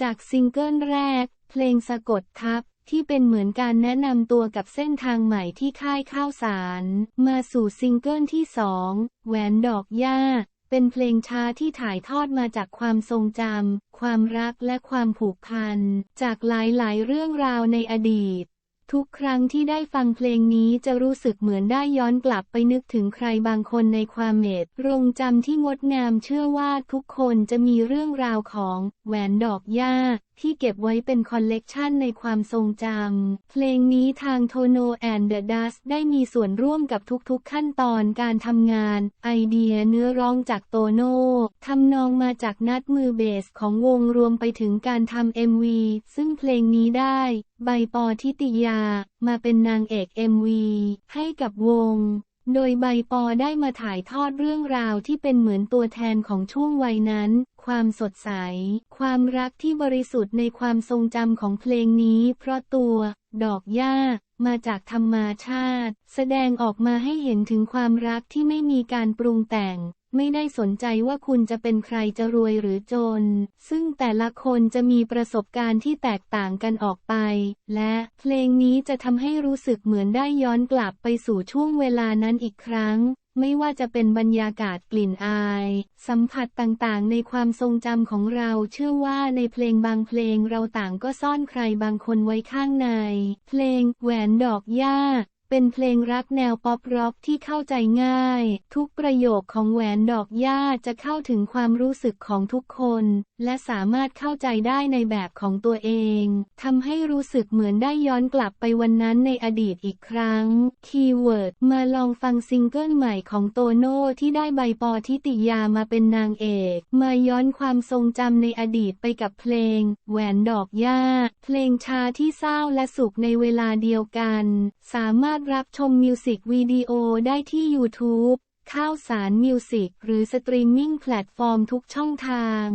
จากซิงเกิลแรก เพลงสะกดทับที่เป็นเหมือนการแนะนำตัวกับเส้นทางใหม่ที่ค่ายข้าวสาร มาสู่ซิงเกิลที่สองแหวนดอกหญ้า เป็นเพลงช้าที่ถ่ายทอดมาจากความทรงจำความรักและความผูกพัน จากหลายๆ เรื่องราวในอดีต ทุกครั้งที่ได้ฟังเพลงนี้จะรู้สึกเหมือนได้ย้อนกลับไปนึกถึงใครบางคนในความเมตรงจำที่งดงามเชื่อว่าทุกคนจะมีเรื่องราวของแหวนดอกหญ้า ที่เก็บไว้เป็นคอลเลกชันในความทรงจำ เพลงนี้ทางโทโนแอนเดอะดัสได้มีส่วนร่วมกับทุกๆขั้นตอนการทำงาน ไอเดียเนื้อร้องจากโตโน่ทำนองมาจากนัดมือเบสของวงรวมไปถึงการทำ MV ซึ่งเพลงนี้ได้ ใบปอทิติยา มาเป็นนางเอก MV ให้กับวงโดยใบปอได้มาถ่ายทอดเรื่องราวที่เป็นเหมือนตัวแทนของช่วงวัยนั้น ความสดใส ความรักที่บริสุทธิ์ในความทรงจำของเพลงนี้ เพราะตัว ดอกหญ้า มาจากธรรมชาติ แสดงออกมาให้เห็นถึงความรักที่ไม่มีการปรุงแต่ง ไม่ได้สนใจว่าคุณจะเป็นใครจะรวยหรือจน ซึ่งแต่ละคนจะมีประสบการณ์ที่แตกต่างกันออกไป และเพลงนี้จะทำให้รู้สึกเหมือนได้ย้อนกลับไปสู่ช่วงเวลานั้นอีกครั้ง ไม่ว่าจะเป็นบรรยากาศกลิ่นอาย สัมผัสต่างๆ ในความทรงจำของเราเชื่อว่าในเพลงบางเพลงเราต่างก็ซ่อนใครบางคนไว้ข้างใน เพลงแหวนดอกหญ้า เป็นเพลงรักแนวป๊อปร็อกที่เข้าใจง่าย ทุกประโยคของแหวนดอกหญ้าจะเข้าถึงความรู้สึกของทุกคน และสามารถเข้าใจได้ในแบบของตัวเองทำให้รู้สึกเหมือนได้ย้อนกลับไปวันนั้นในอดีตอีกครั้ง คีย์เวิร์ด มาลองฟังซิงเกิลใหม่ของโตโน่ที่ได้ใบปอทิติยามาเป็นนางเอก มาย้อนความทรงจำในอดีตไปกับเพลง แหวนดอกหญ้า เพลงชาที่เศร้าและสุขในเวลาเดียวกัน สามารถารถรับชมมิวสิกวิดีโอได้ที่ YouTube ข้าวสารมิวสิกหรือสตรีมมิ่งแพลตฟอร์มทุกช่องทาง